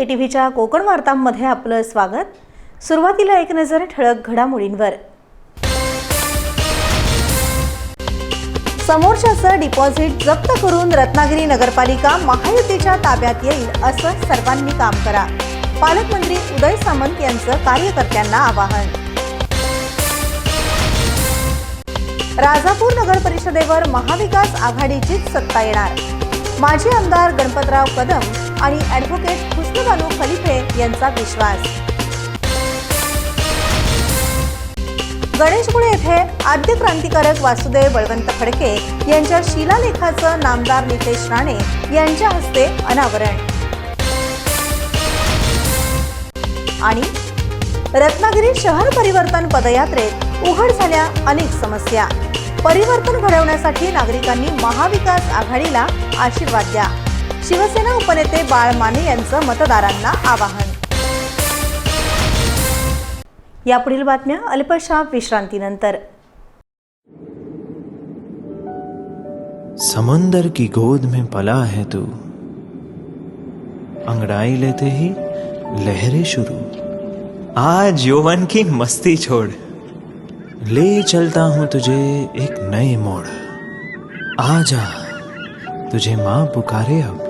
ए के T व्हीच्या कोकण वार्तांमध्ये आपलं स्वागत. सुरुवातीला एक नजर ठळक घडामोडींवर. समोरच्याचं डिपॉझिट जप्त करून रत्नागिरी नगरपालिका महायुतीच्या ताब्यात येईल असं सर्वांनी काम करा. पालकमंत्री उदय सामंत यांचं कार्यकर्त्यांना आवाहन. राजापूर नगर परिषदेवर महाविकास आघाडीचीच सत्ता येणार. माजी आमदार गणपतराव कदम आणि ॲडव्होकेट हुस्नबानू खलिफे यांचा विश्वास. गणेशपुळे येथे आद्य क्रांतिकारक वासुदेव बळवंत फडके यांच्या शिलालेखाचं नामदार नितेश राणे यांच्या हस्ते अनावरण. आणि रत्नागिरी शहर परिवर्तन पदयात्रेत उघड झाल्या अनेक समस्या. परिवर्तन घडवण्यासाठी नागरिकांनी महाविकास आघाडीला आशीर्वाद द्या. शिवसेना उपनेते बाळ यांचं मतदारांना आवाहन. यापुढील बातम्या अल्पशा विश्रांतीनंतर. समंदर की गोद में पला है तू. अंगड़ाई लेते ही लहरें शुरू. आज यौवन की मस्ती छोड़. ले चलता हूँ तुझे एक नए मोड़. आजा तुझे माँ पुकारे अब.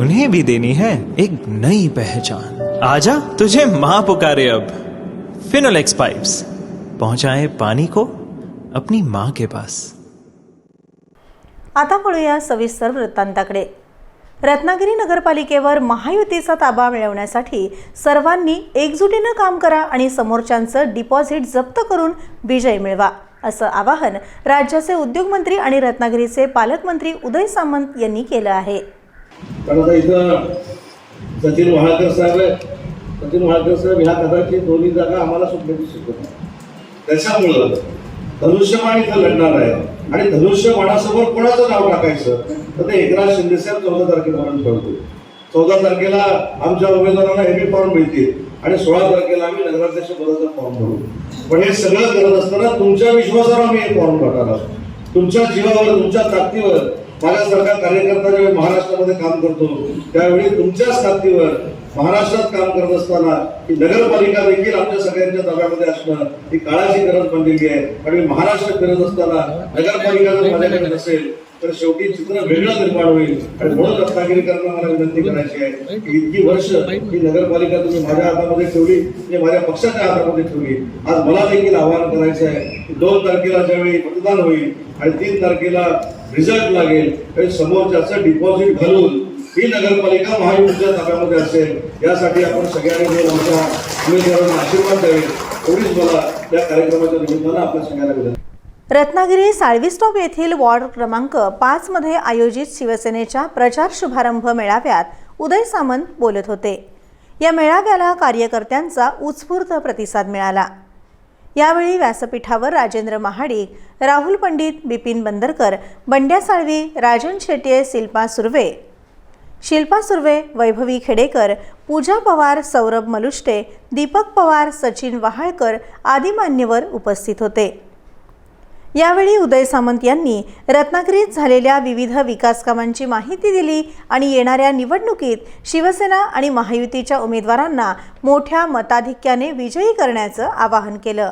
उन्हें भी देनी है एक नई पहचान। आजा तुझे माँ पुकारे अब। फिनोलेक्स पाइप्स पहुंचाए पानी को अपनी मां के पास। आता वळूया सविस्तर वृत्तांताकडे. रत्नागिरी नगरपालिकेवर महायुतीचा ताबा मिळवण्यासाठी सर्वांनी एकजुटीनं काम करा आणि समोरच्यांचं डिपॉझिट जप्त करून विजय मिळवा असं आवाहन राज्याचे उद्योगमंत्री आणि रत्नागिरीचे पालकमंत्री उदय सामंत यांनी केलं आहे. कारण आता इथं सचिन महाकर साहेब आहे सचिन महाकर साहेब ह्या कदाचित दोन्ही जागा आम्हाला सुटण्याची शिकवत त्याच्यामुळं धनुष्यबाण इथं लढणार आहे. आणि धनुष्यबाणासमोर कोणाचं नाव टाकायचं? तर ते एकनाथ शिंदे साहेब चौदा तारखेपर्यंत ठरवतो चौदा तारखेला आमच्या उमेदवारांना एबी फॉर्म मिळतील. आणि सोळा तारखेला आम्ही नगराध्यक्ष पदाचा फॉर्म भरू. पण हे सगळं करत असताना तुमच्या विश्वासावर आम्ही हे फॉर्म भरणार आहोत. तुमच्या जीवावर तुमच्या ताकदीवर माझ्यासारखा कार्यकर्ता ज्यावेळी महाराष्ट्रामध्ये काम करतो. त्यावेळी तुमच्याच साथीवर महाराष्ट्रात काम करत असताना ही नगरपालिका देखील आमच्या सगळ्यांच्या ताब्यामध्ये असणं ही काळाची गरज बनलेली आहे. आणि महाराष्ट्र फिरत असताना नगरपालिका जर माझ्याकडे नसेल तर शेवटी चित्र वेगळं निर्माण होईल. आणि म्हणून रत्नागिरीकरांना मला विनंती करायची आहे की इतकी वर्ष ही नगरपालिका तुम्ही माझ्या हातामध्ये ठेवली आणि माझ्या पक्षाच्या हातामध्ये ठेवली. आज मला देखील आवाहन करायचं आहे की दोन तारखेला ज्यावेळी मतदान होईल आणि तीन तारखेला रिझल्ट लागेल आणि समोरच्याचं डिपॉझिट घालून ही नगरपालिका महायुतीच्या ताब्यामध्ये असेल. यासाठी आपण सगळ्यांनी मिळून आमच्या उमेदवारांना आशीर्वाद द्यावे. एवढीच मला या कार्यक्रमाच्या निमित्तानं आपल्या सगळ्यांना विनंती. रत्नागिरी साळवी स्टॉप येथील वॉर्ड क्रमांक पाचमध्ये आयोजित शिवसेनेच्या प्रचार शुभारंभ मेळाव्यात उदय सामंत बोलत होते. या मेळाव्याला कार्यकर्त्यांचा उत्स्फूर्त प्रतिसाद मिळाला. यावेळी व्यासपीठावर राजेंद्र महाडिक राहुल पंडित बिपिन बंदरकर बंड्या साळवी राजन शेट्ये शिल्पा सुर्वे. शिल्पा सुर्वे वैभवी खेडेकर पूजा पवार सौरभ मलुष्टे दीपक पवार सचिन वहाळकर आदी मान्यवर उपस्थित होते. यावेळी उदय सामंत यांनी रत्नागिरीत झालेल्या विविध विकास कामांची माहिती दिली आणि येणाऱ्या निवडणुकीत शिवसेना आणि महायुतीच्या उमेदवारांना मोठ्या मताधिक्याने विजयी करण्याचं आवाहन केलं.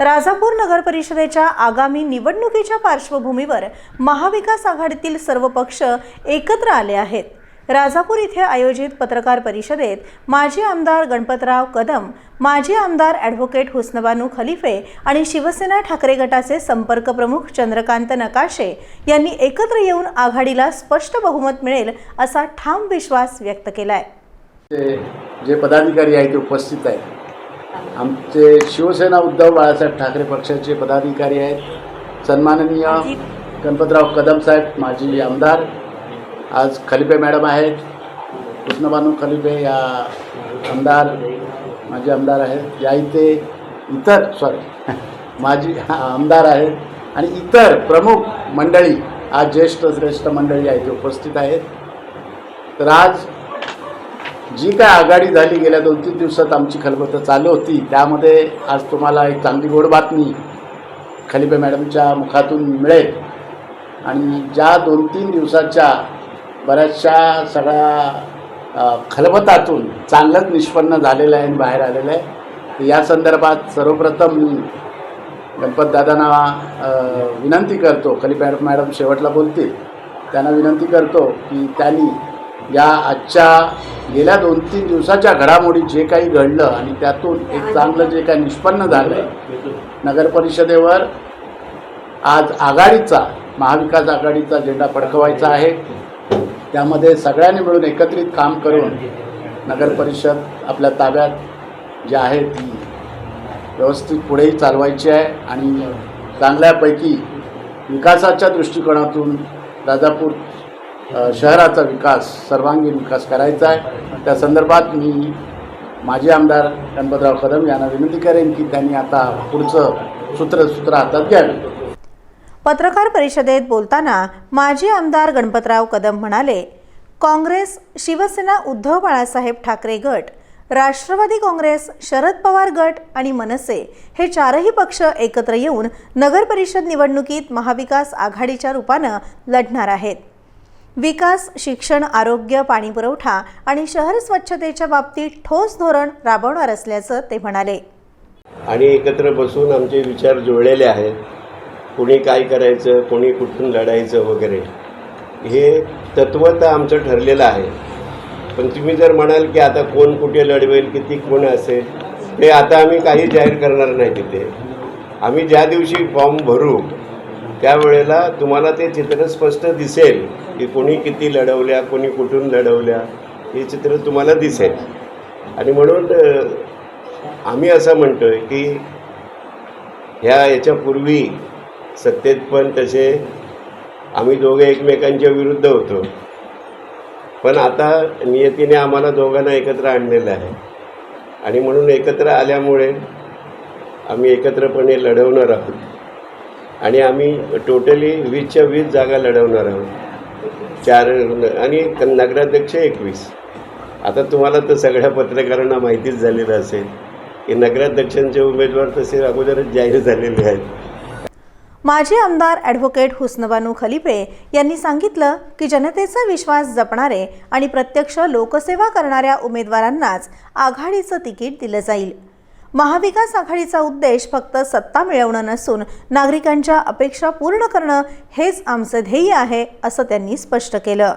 राजापूर नगर परिषदेच्या आगामी निवडणुकीच्या पार्श्वभूमीवर महाविकास आघाडीतील सर्व पक्ष एकत्र आले आहेत. राजापूर इथे आयोजित पत्रकार परिषदेत माजी आमदार गणपतराव कदम माजी आमदार ॲडव्होकेट हुस्नबानू खलिफे आणि शिवसेना ठाकरे गटाचे संपर्क प्रमुख चंद्रकांत नकाशे यांनी एकत्र येऊन आघाडीला स्पष्ट बहुमत मिळेल असा ठाम विश्वास व्यक्त केलाय. ते जे पदाधिकारी आहेत ते उपस्थित आहेत. आमचे शिवसेना उद्धव बाळासाहेब ठाकरे पक्षाचे पदाधिकारी आहेत. सन्माननीय गणपतराव कदम साहेब माजी आमदार आज खलिपे मॅडम आहेत. कृष्णबानू खलिफे या आमदार माझे आमदार आहेत. या इथे इतर सॉरी माझी आमदार आहेत. आणि इतर प्रमुख मंडळी आज ज्येष्ठ श्रेष्ठ मंडळी आहेत उपस्थित आहेत. तर आज जी काय आघाडी झाली गेल्या दोन तीन दिवसात आमची खलबतं चालू होती. त्यामध्ये आज तुम्हाला एक चांगली गोड बातमी खलिपे मॅडमच्या मुखातून मिळेल. आणि ज्या दोन तीन दिवसाच्या बऱ्याचशा सगळ्या खलबतातून चांगलंच निष्पन्न झालेलं आहे आणि बाहेर आलेलं आहे. तर या संदर्भात सर्वप्रथम मी गणपतदादांना अ, विनंती करतो खली मॅडम मॅडम शेवटला बोलतील त्यांना विनंती करतो की त्यांनी या आजच्या गेल्या दोन तीन दिवसाच्या घडामोडी जे काही घडलं आणि त्यातून एक चांगलं जे काही निष्पन्न झालं आहे नगर परिषदेवर आज आघाडीचा महाविकास आघाडीचा झेंडा फडकवायचा आहे. त्यामध्ये सगळ्यांनी मिळून एकत्रित काम करून नगर परिषद आपल्या ताब्यात जी आहे ती व्यवस्थित पुढेही चालवायची आहे आणि चांगल्यापैकी विकासाच्या दृष्टिकोनातून राजापूर शहराचा विकास सर्वांगीण विकास करायचा आहे. त्या संदर्भात मी माजी आमदार गणपतराव कदम यांना विनंती करेन की त्यांनी आता पुढचं सूत्र सूत्र हातात घ्यावे. पत्रकार परिषदेत बोलताना माजी आमदार गणपतराव कदम म्हणाले काँग्रेस शिवसेना उद्धव बाळासाहेब ठाकरे गट राष्ट्रवादी काँग्रेस शरद पवार गट आणि मनसे हे चारही पक्ष एकत्र येऊन नगर परिषद निवडणुकीत महाविकास आघाडीच्या रूपानं लढणार आहेत. विकास शिक्षण आरोग्य पाणीपुरवठा आणि शहर स्वच्छतेच्या बाबतीत ठोस धोरण राबवणार असल्याचं ते म्हणाले. आणि एकत्र बसून आमचे विचार जुळलेले आहेत. कोणी काय करायचं कोणी कुठून लढायचं वगैरे हे तत्वत आमचं ठरलेलं आहे. पण तुम्ही जर म्हणाल की आता कोण कुठे लढवेल किती कोण असेल ते आता आम्ही काही जाहीर करणार नाही तिथे. आम्ही ज्या दिवशी फॉर्म भरू त्यावेळेला तुम्हाला ते चित्र स्पष्ट दिसेल की कोणी किती लढवल्या कोणी कुठून लढवल्या हे चित्र तुम्हाला दिसेल. आणि म्हणून आम्ही असं म्हणतो आहे की ह्या याच्यापूर्वी सत्तेत पण तसे आम्ही दोघे एकमेकांच्या विरुद्ध होतो. पण आता नियतीने आम्हाला दोघांना एकत्र आणलेलं आहे. आणि म्हणून एकत्र आल्यामुळे आम्ही एकत्रपणे लढवणार आहोत. आणि आम्ही टोटली वीसच्या वीस जागा लढवणार आहोत. चार आणि नगराध्यक्ष एकवीस. आता तुम्हाला तर सगळ्या पत्रकारांना माहितीच झालेलं असेल की नगराध्यक्षांचे उमेदवार तसे अगोदरच जाहीर झालेले आहेत. माजी आमदार ॲडव्होकेट हुस्नबानू खलिपे यांनी सांगितलं की जनतेचा विश्वास जपणारे आणि प्रत्यक्ष लोकसेवा करणाऱ्या उमेदवारांनाच आघाडीचं तिकीट दिलं जाईल. महाविकास आघाडीचा उद्देश फक्त सत्ता मिळवणं नसून नागरिकांच्या अपेक्षा पूर्ण करणं हेच आमचं ध्येय आहे असं त्यांनी स्पष्ट केलं.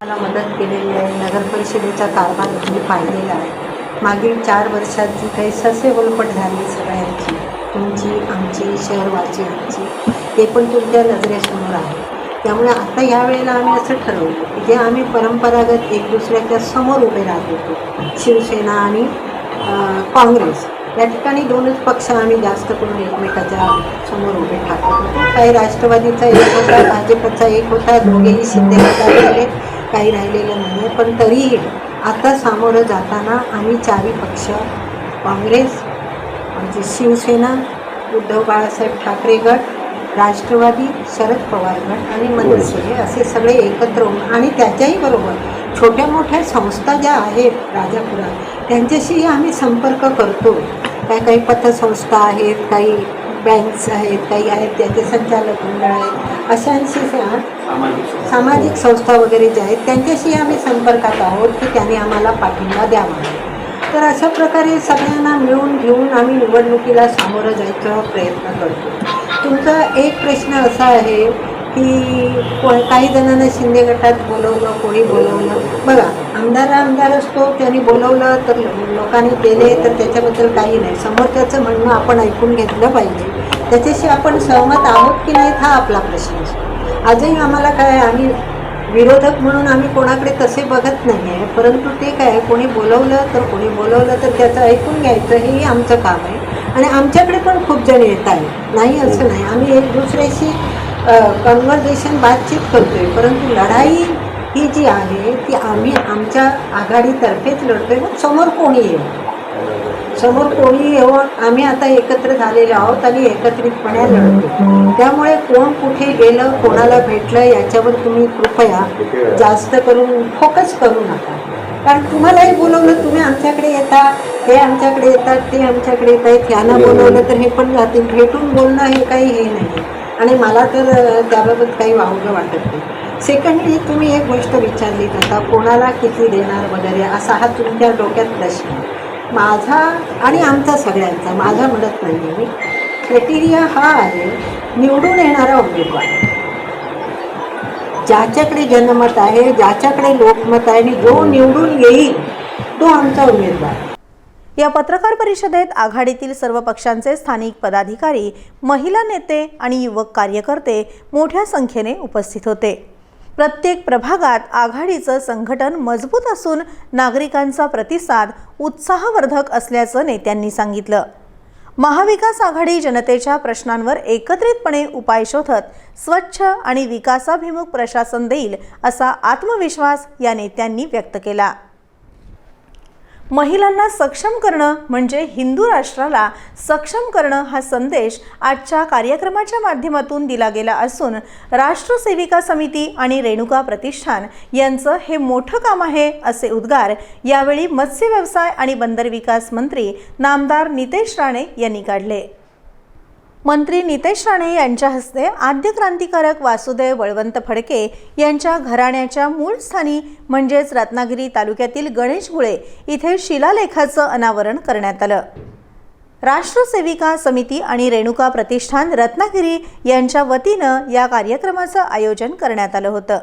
मला मदत केलेली आहे. नगर परिषदेचा कारभार तुम्ही पाहिलेला आहे. मागील चार वर्षात जी काही ससेवलपट झाली सगळ्यांची तुमची आमची. ते पण तुमच्या नजरेसमोर आहे. त्यामुळे आता ह्या वेळेला आम्ही असं ठरवलं की जे आम्ही परंपरागत एक दुसऱ्याच्या समोर उभे राहत होतो शिवसेना आणि काँग्रेस. या ठिकाणी दोनच पक्ष आम्ही जास्त करून एकमेकाच्या समोर उभे ठाकत होतो. काही राष्ट्रवादीचा एक होता भाजपचा एक होता दोघेही शिंदे राहिले काही राहिलेलं नाही आहे पण तरीही आता सामोरं जाताना आम्ही चारही पक्ष काँग्रेस आमची शिवसेना उद्धव बाळासाहेब ठाकरे गट राष्ट्रवादी शरद पवार गट आणि मनसे हे असे सगळे एकत्र होऊन आणि त्याच्याही बरोबर छोट्या मोठ्या संस्था ज्या आहेत राजापुरात त्यांच्याशीही आम्ही संपर्क करतो. काय काही पतसंस्था आहेत काही बँक्स आहेत काही आहेत त्याचे संचालक मंडळ आहेत अशांशी सामाजिक संस्था वगैरे ज्या आहेत त्यांच्याशी आम्ही संपर्कात आहोत की त्यांनी आम्हाला पाठिंबा द्यावा. तर अशा प्रकारे सगळ्यांना मिळून घेऊन आम्ही निवडणुकीला सामोरं जायचा प्रयत्न करतो. तुमचा एक प्रश्न असा आहे की को काही जणांना शिंदे गटात बोलवलं कोणी बोलवलं. बघा आमदार आमदार असतो त्यांनी बोलवलं तर लोकांनी केले तर त्याच्याबद्दल काही नाही. समोरच्याचं म्हणणं आपण ऐकून घेतलं पाहिजे. त्याच्याशी आपण सहमत आहोत की नाहीत हा आपला प्रश्न असतो. आजही आम्हाला काय आम्ही विरोधक म्हणून आम्ही कोणाकडे तसे बघत नाही आहे परंतु ते काय कोणी बोलवलं तर कोणी बोलवलं तर त्याचं ऐकून घ्यायचं हेही आमचं काम आहे. आणि आमच्याकडे पण खूप जण येत आहेत. नाही असं नाही. आम्ही एक दुसऱ्याशी कन्व्हर्जेशन बातचीत करतो आहे परंतु लढाई ही जी आहे ती आम्ही आमच्या आघाडीतर्फेच लढतोय. मग समोर कोणी येऊ समोर कोणी येऊन आम्ही आता एकत्र झालेलो आहोत आणि एकत्रितपणे लढतो. त्यामुळे कोण कुठे गेलं कोणाला भेटलं याच्यावर तुम्ही कृपया जास्त करून फोकस करू नका. कारण तुम्हालाही बोलवलं तुम्ही आमच्याकडे येता हे आमच्याकडे येतात ते आमच्याकडे येत आहेत यांना बोलवलं तर हे पण जातील. भेटून बोलणं हे काही हे नाही. आणि मला तर त्याबाबत काही वावगं वाटत नाही. सेकंडली तुम्ही एक गोष्ट विचारली आता कोणाला किती देणार वगैरे असा हा तुमच्या डोक्यात प्रश्न आहे. माझा आणि आमचा सगळ्यांचा माझा म्हणत नाही मी. क्रायटेरिया हा आहे निवडून येणारा उमेदवार. ज्याच्याकडे जनमत आहे ज्याच्याकडे लोकमत आहे आणि जो निवडून येईल तो आमचा उमेदवार. या पत्रकार परिषदेत आघाडीतील सर्व पक्षांचे स्थानिक पदाधिकारी महिला नेते आणि युवक कार्यकर्ते मोठ्या संख्येने उपस्थित होते. प्रत्येक प्रभागात आघाडीचं संघटन मजबूत असून नागरिकांचा प्रतिसाद उत्साहवर्धक असल्याचं नेत्यांनी सांगितलं. महाविकास आघाडी जनतेच्या प्रश्नांवर एकत्रितपणे उपाय शोधत स्वच्छ आणि विकासाभिमुख प्रशासन देईल असा आत्मविश्वास या नेत्यांनी व्यक्त केला. महिलांना सक्षम करणं म्हणजे हिंदू राष्ट्राला सक्षम करणं हा संदेश आजच्या कार्यक्रमाच्या माध्यमातून दिला गेला असून राष्ट्रसेविका समिती आणि रेणुका प्रतिष्ठान यांचं हे मोठं काम आहे असे उद्गार यावेळी मत्स्य व्यवसाय आणि बंदर विकास मंत्री नामदार नितेश राणे यांनी काढले. मंत्री नितेश राणे यांच्या हस्ते आद्य क्रांतिकारक वासुदेव बळवंत फडके यांच्या घराण्याच्या मूळ स्थानी म्हणजेच रत्नागिरी तालुक्यातील गणेशगुळे इथे शिलालेखाचं अनावरण करण्यात आलं. राष्ट्रसेविका समिती आणि रेणुका प्रतिष्ठान रत्नागिरी यांच्या वतीनं या कार्यक्रमाचं आयोजन करण्यात आलं होतं.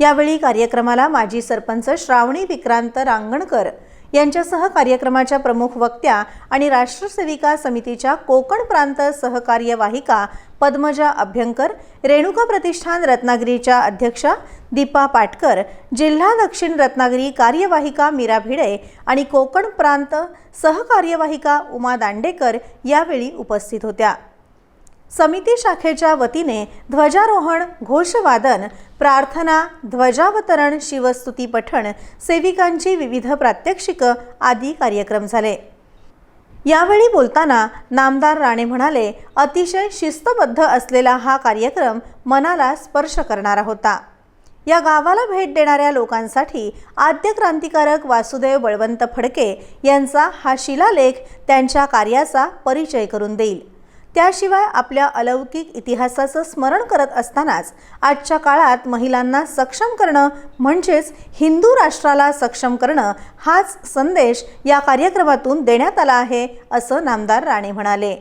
यावेळी कार्यक्रमाला माजी सरपंच श्रावणी विक्रांत रांगणकर यांच्यासह कार्यक्रमाच्या प्रमुख वक्त्या आणि राष्ट्रसेविका समितीच्या कोकण प्रांत सहकार्यवाहिका पद्मजा अभ्यंकर रेणुका प्रतिष्ठान रत्नागिरीच्या अध्यक्षा दीपा पाटकर जिल्हा दक्षिण रत्नागिरी कार्यवाहिका मीरा भिडे आणि कोकण प्रांत सहकार्यवाहिका उमा दांडेकर यावेळी उपस्थित होत्या. समिती शाखेच्या वतीने ध्वजारोहण घोषवादन प्रार्थना ध्वजावतरण शिवस्तुती पठण सेविकांची विविध प्रात्यक्षिकं आदी कार्यक्रम झाले. यावेळी बोलताना नामदार राणे म्हणाले अतिशय शिस्तबद्ध असलेला हा कार्यक्रम मनाला स्पर्श करणारा होता. या गावाला भेट देणाऱ्या लोकांसाठी आद्य क्रांतिकारक वासुदेव बळवंत फडके यांचा हा शिलालेख त्यांच्या कार्याचा परिचय करून देईल. त्याशिवाय आपल्या अलौकिक इतिहासाचं स्मरण करत असतानाच आजच्या काळात महिलांना सक्षम करणं म्हणजेच हिंदू राष्ट्राला सक्षम करणं हाच संदेश या कार्यक्रमातून देण्यात आला आहे असं नामदार राणे म्हणाले.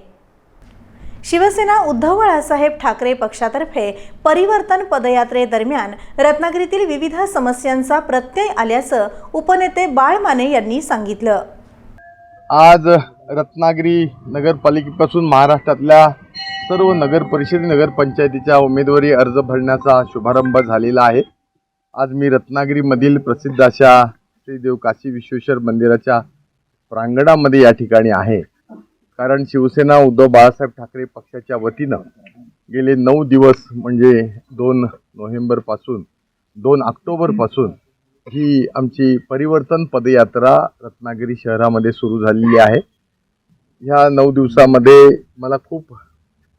शिवसेना उद्धव बाळासाहेब ठाकरे पक्षातर्फे परिवर्तन पदयात्रेदरम्यान रत्नागिरीतील विविध समस्यांचा प्रत्यय आल्याचं उपनेते बाळ माने यांनी सांगितलं. आज रत्नागिरी नगरपालिकेपासून महाराष्ट्रातल्या सर्व नगर परिषद नगरपंचायतीच्या उमेदवारी अर्ज भरण्याचा शुभारंभ झालेला आहे. आज मी रत्नागिरीमधील प्रसिद्ध अशा श्रीदेव काशी विश्वेश्वर मंदिराच्या प्रांगणामध्ये या ठिकाणी आहे. कारण शिवसेना उद्धव बाळासाहेब ठाकरे पक्षाच्या वतीनं गेले नऊ दिवस म्हणजे दोन नोव्हेंबरपासून दोन ऑक्टोबरपासून ही आमची परिवर्तन पदयात्रा रत्नागिरी शहरामध्ये सुरू झालेली आहे. ह्या नऊ दिवसामध्ये मला खूप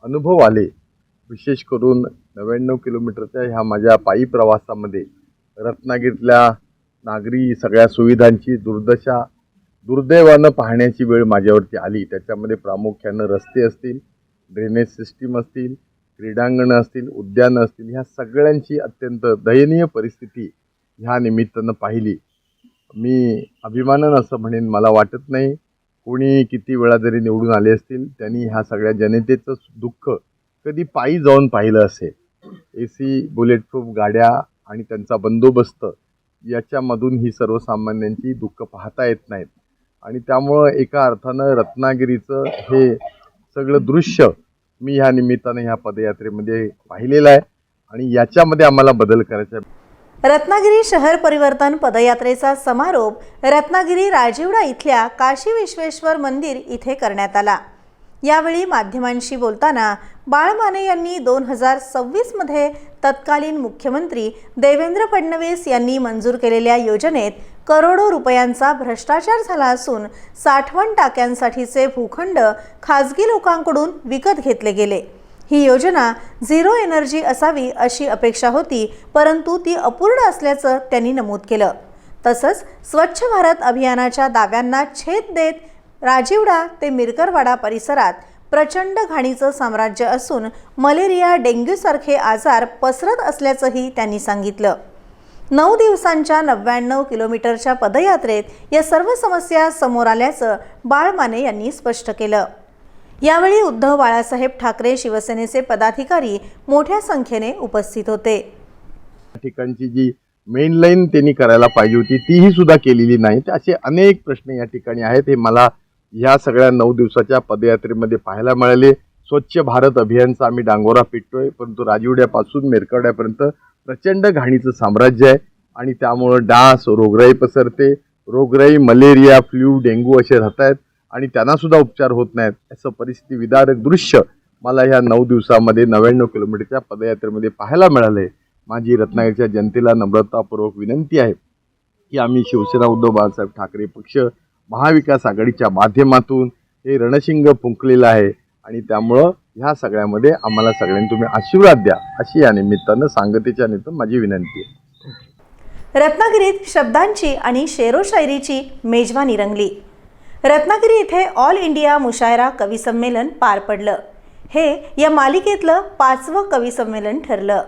अनुभव आले. विशेष करून नव्याण्णव किलोमीटरच्या ह्या माझ्या पायी प्रवासामध्ये. रत्नागिरीतल्या नागरी सगळ्या सुविधांची दुर्दशा दुर्दैवानं पाहण्याची वेळ माझ्यावरती आली. त्याच्यामध्ये प्रामुख्यानं रस्ते असतील ड्रेनेज सिस्टीम असतील क्रीडांगणं असतील उद्यानं असतील ह्या सगळ्यांची अत्यंत दयनीय परिस्थिती ह्या निमित्तानं पाहिली. मी अभिमानानं असं म्हणेन मला वाटत नाही कोणी किती वेळा जरी निवडून आले असतील त्यांनी ह्या सगळ्या जनतेचं दुःख कधी पायी जाऊन पाहिलं असेल. ए सी बुलेट प्रूफ गाड्या आणि त्यांचा बंदोबस्त याच्यामधून ही सर्वसामान्यांची दुःख पाहता येत नाहीत. आणि त्यामुळं एका अर्थानं रत्नागिरीचं हे सगळं दृश्य मी ह्या निमित्तानं ह्या पदयात्रेमध्ये पाहिलेलं आहे. आणि याच्यामध्ये आम्हाला बदल करायचा आहे. रत्नागिरी शहर परिवर्तन पदयात्रेचा समारोप रत्नागिरी राजिवडा इथल्या काशी विश्वेश्वर मंदिर इथे करण्यात आला. यावेळी माध्यमांशी बोलताना बाळ माने यांनी दोन हजार सव्वीसमध्ये तत्कालीन मुख्यमंत्री देवेंद्र फडणवीस यांनी मंजूर केलेल्या योजनेत करोडो रुपयांचा भ्रष्टाचार झाला असून साठवण टाक्यांसाठीचे भूखंड खाजगी लोकांकडून विकत घेतले गेले. ही योजना झिरो एनर्जी असावी अशी अपेक्षा होती परंतु ती अपूर्ण असल्याचं त्यांनी नमूद केलं. तसंच स्वच्छ भारत अभियानाच्या दाव्यांना छेद देत राजीवडा ते मिरकरवाडा परिसरात प्रचंड घाणीचं साम्राज्य असून मलेरिया डेंग्यूसारखे आजार पसरत असल्याचंही त्यांनी सांगितलं. नऊ दिवसांच्या नव्याण्णव किलोमीटरच्या पदयात्रेत या सर्व समस्या समोर आल्याचं बाळमाने यांनी स्पष्ट केलं. यावेळी उद्धव बाळासाहेब ठाकरे शिवसेनेचे पदाधिकारी मोठ्या संख्येने उपस्थित होते. या ठिकाणची जी मेन लाईन त्यांनी करायला पाहिजे होती तीही सुद्धा केलेली नाही असे अनेक प्रश्न या ठिकाणी आहेत. हे मला ह्या सगळ्या नऊ दिवसाच्या पदयात्रेमध्ये पाहायला मिळाले. स्वच्छ भारत अभियानचा आम्ही डांगोरा पिटतोय परंतु राजवड्यापासून मेरकवड्यापर्यंत प्रचंड घाणीचं साम्राज्य आहे आणि त्यामुळं डास रोगराई पसरते. रोगराई मलेरिया फ्ल्यू डेंग्यू असे राहत आहेत आणि त्यांना सुद्धा उपचार होत नाहीत. असं परिस्थिती विदारक दृश्य मला ह्या नऊ दिवसामध्ये नव्याण्णव किलोमीटरच्या पदयात्रेमध्ये पाहायला मिळाले माझी रत्नागिरीच्या जनतेला नम्रतापूर्वक विनंती आहे की आम्ही शिवसेना उद्धव बाळासाहेब ठाकरे पक्ष महाविकास आघाडीच्या माध्यमातून हे रणशिंग फुंकलेलं आहे आणि त्यामुळं ह्या सगळ्यामध्ये आम्हाला सगळ्यांनी तुम्ही आशीर्वाद द्या अशी या निमित्तानं सांगतेच्या निमित्तानं माझी विनंती आहे. रत्नागिरीत शब्दांची आणि शेरोशायरीची मेजवानी रंगली. रत्नागिरी इथे ऑल इंडिया मुशायरा कवी संमेलन पार पडलं. हे या मालिकेतलं पाचवं कवी संमेलन ठरलं.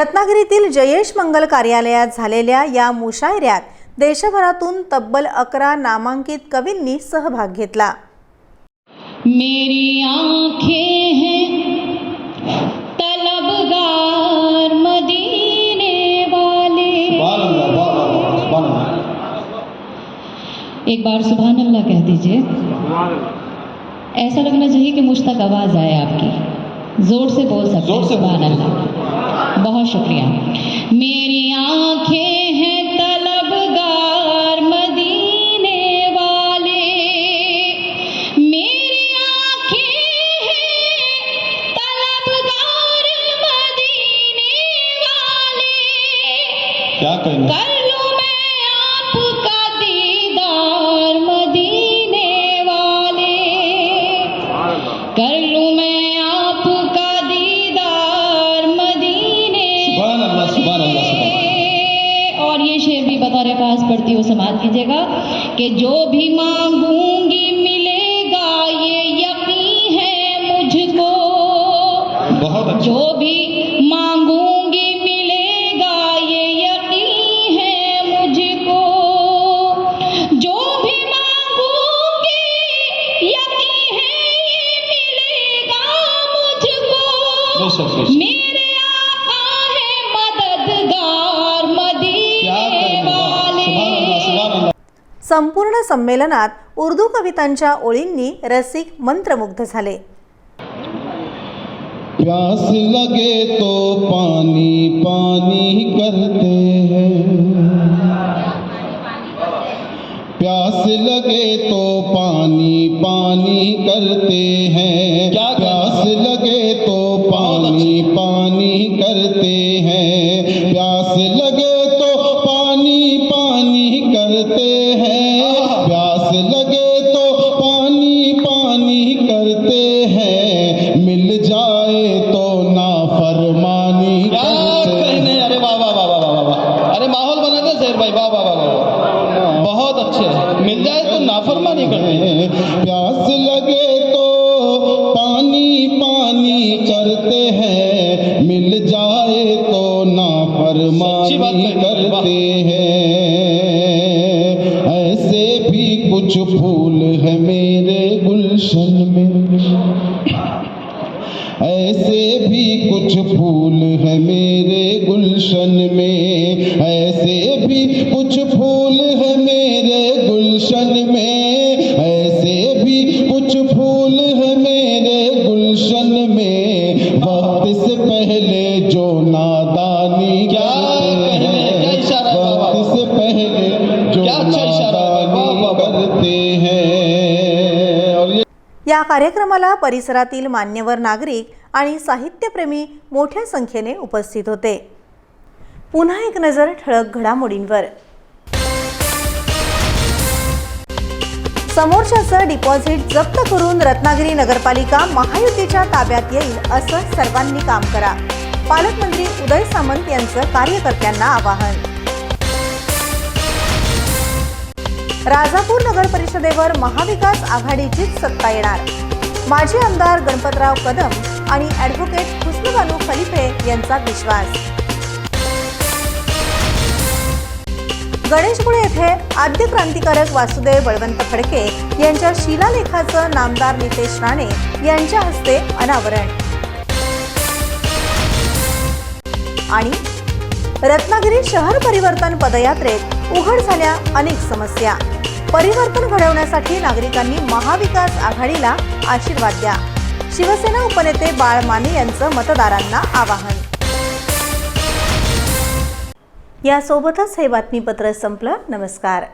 रत्नागिरीतील जयेश मंगल कार्यालयात झालेल्या या मुशायऱ्यात देशभरातून तब्बल अकरा नामांकित कवींनी सहभाग घेतला. मेरी आंखें हैं तलबगार मदीने वाले। एक बार सुबहान अल्लाह कह दीजिए ऐसा लगना चाहिए कि मुझ तक आवाज़ आए आपकी। जोर से बोल सकते हैं सुबहान अल्लाह बहुत शुक्रिया। मेरी आंखें समाज कीजिएगा कि जो भी मांगू संपूर्ण संमेलनात उर्दू कवितांच्या ओळींनी रसिक मंत्रमुग्ध झाले. प्यास लगे तो पानी पानी करते हैं। प्यास लगे तो पानी पानी करते हैं। क्या कार्यक्रमाला परिसरातील मान्यवर नागरिक आणि साहित्यप्रेमी मोठ्या संख्येने उपस्थित होते. पुन्हा एक नजर ठळक घडामोडींवर. समोरच्याचं डिपॉझिट जप्त करून रत्नागिरी नगरपालिका महायुतीच्या ताब्यात येईल असं सर्वांनी काम करा. पालकमंत्री उदय सामंत यांचं कार्यकर्त्यांना आवाहन. राजापूर नगर परिषदेवर महाविकास आघाडीचीच सत्ता येणार. माजी आमदार गणपतराव कदम आणि ॲडव्होकेट हुस्नबानू खलिफे यांचा विश्वास. गणेशपुळे येथे आद्य क्रांतिकारक वासुदेव बळवंत फडके यांच्या शिलालेखाचं नामदार नितेश राणे यांच्या हस्ते अनावरण. आणि रत्नागिरी शहर परिवर्तन पदयात्रेत उघड झाल्या अनेक समस्या. परिवर्तन घडवण्यासाठी नागरिकांनी महाविकास आघाडीला आशीर्वाद द्या. शिवसेना उपनेते बाळ माने यांचं मतदारांना आवाहन. यासोबतच हे बातमीपत्र संपलं. नमस्कार.